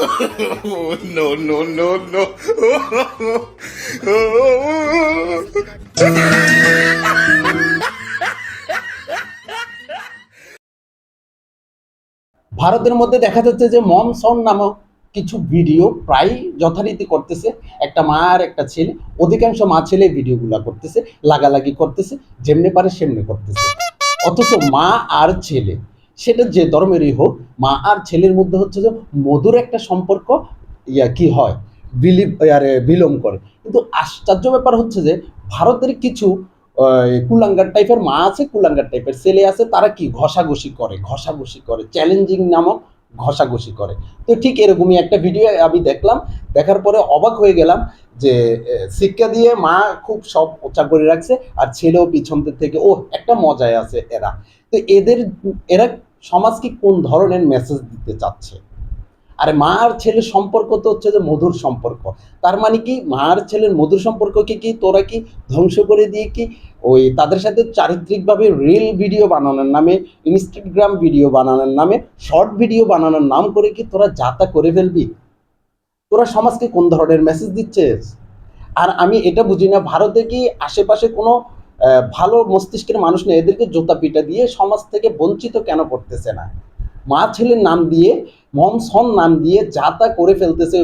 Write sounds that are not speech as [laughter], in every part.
[laughs] no, no, no, no. ভারতের মধ্যে দেখা যাচ্ছে যে মনসন নামক কিছু ভিডিও প্রায় যথারীতি করতেছে একটা মা আর একটা ছেলে অধিকাংশ মা ছেলে ভিডিওগুলো করতেছে লাগালাগি করতেছে যেমনি পারে সেমনি করতেছে অথচ মা আর ছেলে সেটা যে ধর্মেরই হোক, মা আর ছেলের মধ্যে হচ্ছে যে মধুর একটা সম্পর্ক ইয়া কি হয়? বিলিভ আরে বিলং করে। কিন্তু আশ্চর্য ব্যাপার হচ্ছে যে ভারতের কিছু কুলাঙ্গার টাইপের মা আছে, কুলাঙ্গার টাইপের ছেলে আছে, তারা কি ঘষাঘষি করে ঘষাঘষি করে চ্যালেঞ্জিং নামক ঘষাঘষি করে। তো ঠিক এরকমই একটা ভিডিও আমি দেখলাম, দেখার পরে অবাক হয়ে গেলাম যে শিক্ষা দিয়ে মা খুব সব ওচা করে রাখছে, আর ছেলেও পিছন থেকে ও একটা মজায় আছে এরা। তো এদের, এরা সমাজকে কোন ধরনের মেসেজ দিতে চাচ্ছে? আর মা আর ছেলের সম্পর্ক তো হচ্ছে যে মধুর সম্পর্ক। তার মানে কি? মা আর ছেলের মধুর সম্পর্ককে কি তোরা কি ধ্বংস করে দিয়ে কি ওই তাদের সাথে চারিত্রিকভাবে রিল ভিডিও বানানোর নামে ইনস্টাগ্রাম ভিডিও বানানোর নামে শর্ট ভিডিও বানানোর নাম করে কি তোরা যাতা করে ফেলবি? তোরা সমাজকে কোন ধরনের মেসেজ দিচ্ছিস? আর আমি এটা বুঝি না, ভারতে কি আশেপাশে কোনো ভালো মস্তিষ্কের মানুষ নেই এদেরকে জোতা পিটা দিয়ে সমাজ থেকে বঞ্চিত কেন করতেছে না? মা ছেলের নাম দিয়ে, মম সন নাম দিয়ে যা তা করে ফেলতেছে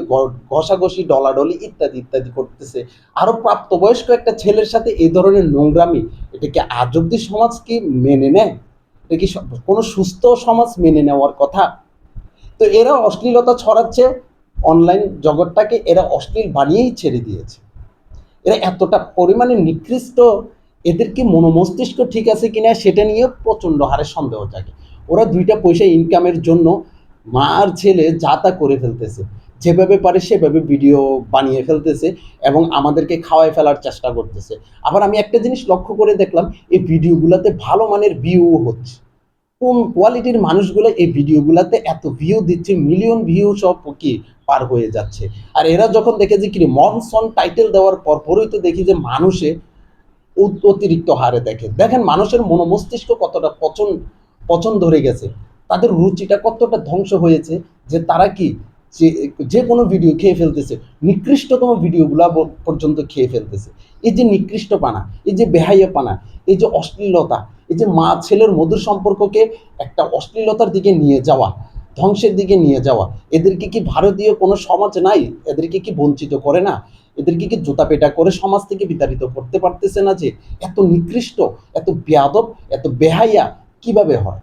ঘষাঘষি, ডলাডলি ইত্যাদি ইত্যাদি করতেছে। আরও প্রাপ্তবয়স্ক একটা ছেলের সাথে এই ধরনের নোংরামি, এটা কি আজ অব্দি সমাজ কি মেনে নেয়? এটা কি কোনো সুস্থ সমাজ মেনে নেওয়ার কথা? তো এরা অশ্লীলতা ছড়াচ্ছে, অনলাইন জগৎটাকে এরা অশ্লীল বানিয়েই ছেড়ে দিয়েছে। এরা এতটা পরিমাণে নিকৃষ্ট এদের কি মনোমস্তিষ্ক ঠিক আছে কিনা সেটা নিয়ে প্রচণ্ড হারে সন্দেহ জাগে। ওরা দুইটা পয়সা ইনকামের জন্য মা আর ছেলে যা তা করে ফেলতেছে। যেভাবে পারে সেভাবে ভিডিও বানিয়ে ফেলতেছে এবং আমাদেরকে খাওয়াই ফেলার চেষ্টা করতেছে। আবার আমি একটা জিনিস লক্ষ্য করে দেখলাম, এই ভিডিওগুলোতে ভালো মানের ভিউ হচ্ছে। কোন কোয়ালিটির মানুষগুলো এই ভিডিওগুলোতে এত ভিউ দিচ্ছে মিলিয়ন ভিউ সব কি পার হয়ে যাচ্ছে। আর এরা যখন দেখে যে কি মনসন টাইটেল দেওয়ার পর পরই তো দেখি যে মানুষে অতিরিক্ত হারে দেখে দেখেন মানুষের মনোমস্তিষ্ক কতটা পচন পচন ধরে গেছে। তাদের রুচিটা কতটা ধ্বংস হয়েছে যে তারা কি যে যে কোনো ভিডিও খেয়ে ফেলতেছে। নিকৃষ্টতম ভিডিওগুলা পর্যন্ত খেয়ে ফেলতেছে। এই যে নিকৃষ্ট পানা এই যে বেহাইয়া পানা এই যে অশ্লীলতা, এই যে মা ছেলের মধুর সম্পর্ককে একটা অশ্লীলতার দিকে নিয়ে যাওয়া ধ্বংসের দিকে নিয়ে যাওয়া। এদেরকে কি ভারতীয় কোনো সমাজ নাই? এদেরকে কি বঞ্চিত করে না? এদেরকে কি জুতা পেটা করে সমাজ থেকে বিতাড়িত করতে পারতেছে না যে এত নিকৃষ্ট, এত বেয়াদব, এত বেহাইয়া কীভাবে হয়?